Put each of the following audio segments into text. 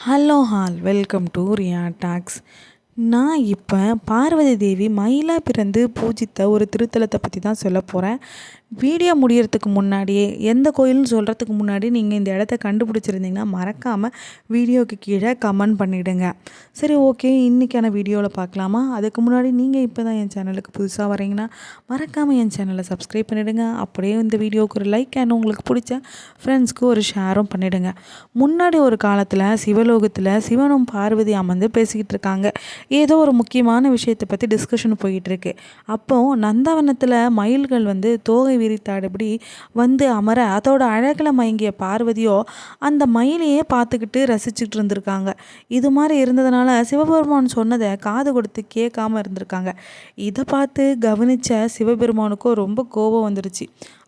Hello all welcome to Riya talks நான் இப்போ பார்வதி தேவி மயிலா பிறந்து பூஜித்த ஒரு திருத்தலத்தை பற்றி தான் சொல்ல போகிறேன் வீடியோ முடிகிறதுக்கு முன்னாடியே எந்த கோயில்னு சொல்கிறதுக்கு முன்னாடி நீங்கள் இந்த இடத்த கண்டுபிடிச்சிருந்தீங்கன்னா மறக்காமல் வீடியோக்கு கீழே கமெண்ட் பண்ணிவிடுங்க சரி ஓகே இன்றைக்கான வீடியோவில் பார்க்கலாமா? அதுக்கு முன்னாடி நீங்கள் இப்போ தான் என் சேனலுக்கு புதுசாக வரீங்கன்னா மறக்காமல் என் சேனலை சப்ஸ்கிரைப் பண்ணிவிடுங்க அப்படியே இந்த வீடியோவுக்கு ஒரு லைக் அண்ட் உங்களுக்கு பிடிச்ச ஃப்ரெண்ட்ஸ்க்கு ஒரு ஷேரும் பண்ணிவிடுங்க முன்னாடி ஒரு காலத்தில் சிவலோகத்தில் சிவனும் பார்வதி அமர்ந்து பேசிக்கிட்டு இருக்காங்க. ஏதோ ஒரு முக்கியமான விஷயத்தை பற்றி டிஸ்கஷன் போயிட்டுருக்கு அப்போது நந்தவனத்தில் மயில்கள் வந்து தோகை விரித்தாடுபடி வந்து அமர அதோட அழகில் மயங்கிய பார்வதியோ அந்த மயிலையே பார்த்துக்கிட்டு ரசிச்சுட்டு இருந்திருக்காங்க. இது மாதிரி இருந்ததுனால சிவபெருமான் சொன்னதை காது கொடுத்து கேட்காம இருந்திருக்காங்க. இதை பார்த்து கவனித்த சிவபெருமானுக்கும் ரொம்ப கோபம் வந்துருச்சு.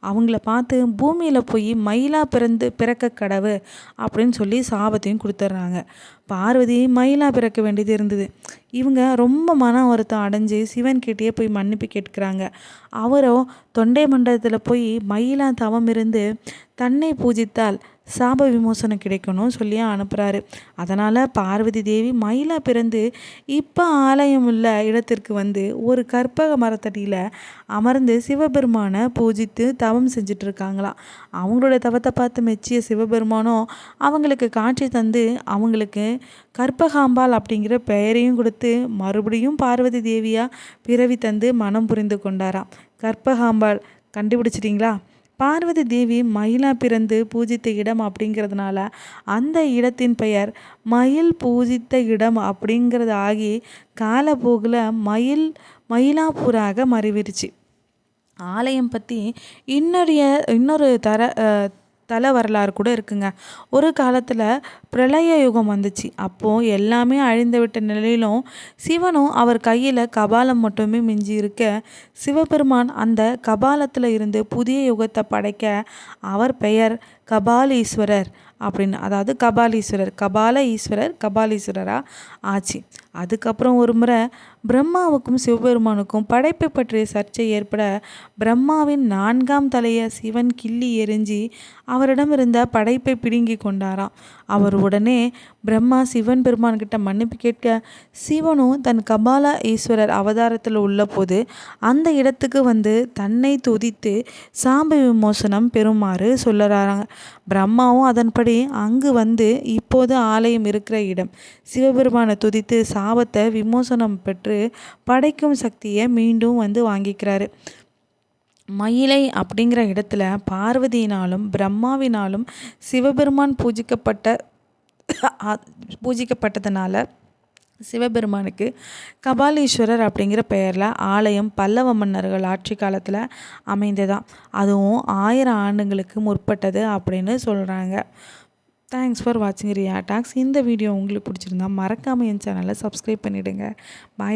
அவங்கள பார்த்து பூமியில் போய் மயிலாக பிறந்து பிறக்க கடவு அப்படின்னு சொல்லி சாபத்தையும் கொடுத்துட்றாங்க பார்வதி மயிலாக பிறக்க வேண்டியது இருந்தது. இவங்க ரொம்ப மன வருத்தம் அடைஞ்சு சிவன் கிட்டேயே போய் மன்னிப்பு கேட்குறாங்க. அவரோ தொண்டை மண்டலத்தில் போய் மயிலா தவம் இருந்து தன்னை பூஜித்தால் சாப விமோசனம் கிடைக்கணும் சொல்லி அனுப்புகிறாரு அதனால் பார்வதி தேவி மயிலா பிறந்து இப்போ ஆலயம் உள்ள இடத்திற்கு வந்து ஒரு கற்பக மரத்தடியில் அமர்ந்து சிவபெருமானை பூஜித்து தவம் செஞ்சிட்ருக்காங்களாம் அவங்களோட தவத்தை பார்த்து மெச்சிய சிவபெருமானும் அவங்களுக்கு காட்சி தந்து அவங்களுக்கு கற்பகாம்பாள் அப்படிங்கிற பெயரையும் கொடுத்து மறுபடியும் பார்வதி தேவியாக பிறவி தந்து மனம் புரிந்து கொண்டாராம். கற்பகாம்பாள் கண்டுபிடிச்சிட்டிங்களா? பார்வதி தேவி மயிலா பிறந்து பூஜித்த இடம் அப்படிங்கிறதுனால அந்த இடத்தின் பெயர் மயில் பூஜித்த இடம் அப்படிங்கிறது ஆகி காலப்போகில் மயில் மயிலாப்பூராக மறைவிருச்சு ஆலயம் பற்றி இன்னொரு இன்னொரு தர தல வரலாறு கூட இருக்குங்க. ஒரு காலத்தில் பிரளய யுகம் வந்துச்சு. அப்போது எல்லாமே அழிந்து விட்ட நிலையிலும் சிவனும் அவர் கையில் கபாலம் மட்டுமே மிஞ்சி இருக்க சிவபெருமான் அந்த கபாலத்தில் இருந்து புதிய யுகத்தை படைக்க அவர் பெயர் கபாலீஸ்வரர். அப்படின்னு அதாவது கபாலீஸ்வரர் கபால ஈஸ்வரர் கபாலீஸ்வரராக ஆச்சு. அதுக்கப்புறம் ஒரு முறை பிரம்மாவுக்கும் சிவபெருமானுக்கும் படைப்பை பற்றிய சர்ச்சை ஏற்பட பிரம்மாவின் நான்காம் தலையை சிவன் கிள்ளி எரிஞ்சி அவரிடம் இருந்த படைப்பை பிடுங்கி கொண்டாராம். அவர் உடனே பிரம்மா சிவன் பெருமான்கிட்ட மன்னிப்பு கேட்க சிவனும் தன் கபால ஈஸ்வரர் அவதாரத்தில் உள்ள போது அந்த இடத்துக்கு வந்து தன்னை துதித்து சாம்பி விமோசனம் பெறுமாறு சொல்லறாங்க பிரம்மாவும் அதன்படி அங்கு வந்து இப்போது ஆலயம் இருக்கிற இடம். சிவபெருமானை துதித்து சாபத்தை விமோசனம் பெற்று படைக்கும் சக்தியை மீண்டும் வந்து வாங்கிக்கிறாரு. மயிலை அப்படிங்கிற இடத்துல பார்வதியினாலும் பிரம்மாவினாலும் சிவபெருமான் பூஜிக்கப்பட்ட பூஜிக்கப்பட்டதுனால சிவபெருமானுக்கு கபாலீஸ்வரர் அப்படிங்கிற பெயரில் ஆலயம் பல்லவ மன்னர்கள் ஆட்சி காலத்தில் அமைந்ததா. அதுவும் ஆயிரம் ஆண்டுகளுக்கு முற்பட்டது அப்படின்னு சொல்கிறாங்க தேங்க்ஸ் ஃபார் வாட்சிங் ரியா டாக்ஸ் இந்த வீடியோ உங்களுக்கு பிடிச்சிருந்தா மறக்காமல் என் சேனலை சப்ஸ்கிரைப் பண்ணிவிடுங்க பாய்